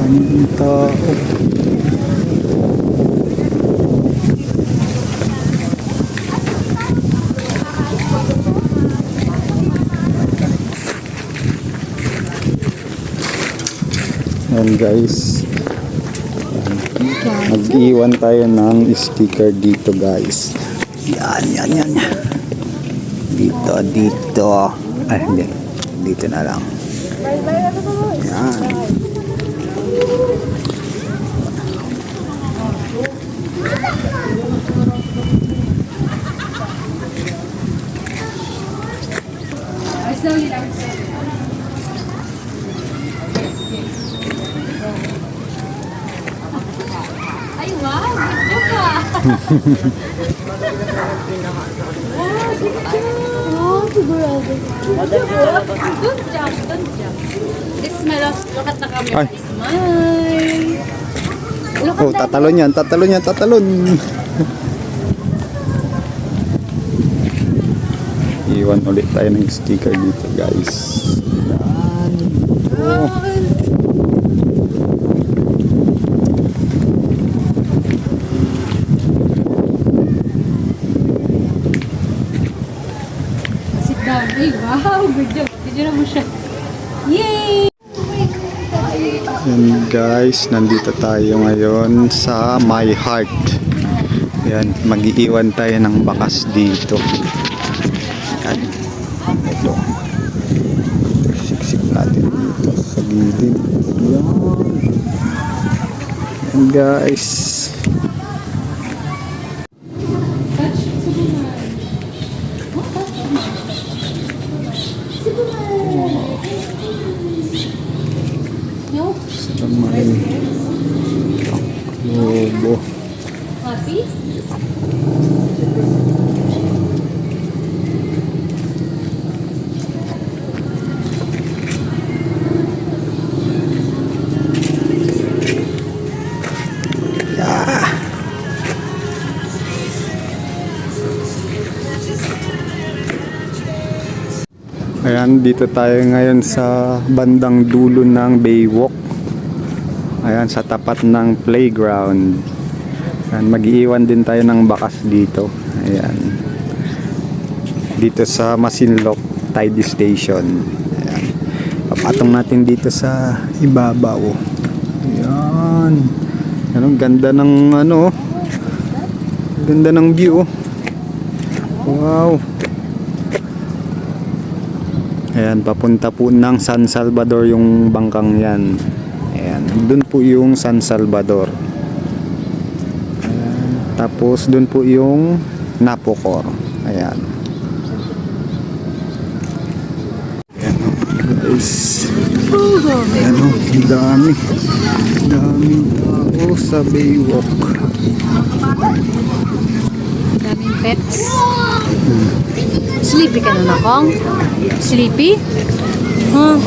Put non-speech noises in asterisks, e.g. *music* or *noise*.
Daming tao. Yan guys. Mag-iwan tayo ng sticker dito guys. Yan, yan, yan. Dito, dito. Ay, hindi. Dito na lang. Yan. Ay, wow! Ganda ka! Wow, sigurado. Good job, good job. This smile of, look at the camera. Ay. Oh, tatalon yan, tatalon yan, tatalon. *laughs* Iwan ulit tayo ng sticker dito guys. Yan. Oh. Ay, wow! Good job. Video mo siya. Yay! Yan guys, nandito tayo ngayon sa My Heart. Yan, mag-iiwan tayo ng bakas dito. Yan. Ito. Siksik natin dito sa gilid. Yan. Yan guys. May lobo. Happy? Ayan, dito tayo ngayon sa bandang dulo ng Baywalk. Ayan, sa tapat ng playground. Ayan, mag-iiwan din tayo ng bakas dito. Ayan. Dito sa Masinloc Tide Station. Ayan. Papatong natin dito sa ibabaw. Ayan. Ayan, ang ganda ng ano. oh. Ganda ng view. oh. Wow. Ayan, papunta po ng San Salvador yung bangkang yan. Dun po yung San Salvador. Tapos dun po yung Napocor. Ayan. Ayan o, guys. Ayan o, dami. Daming tao sa Baywalk. Daming pets. Sleepy ka na, Kong? Sleepy? Huh?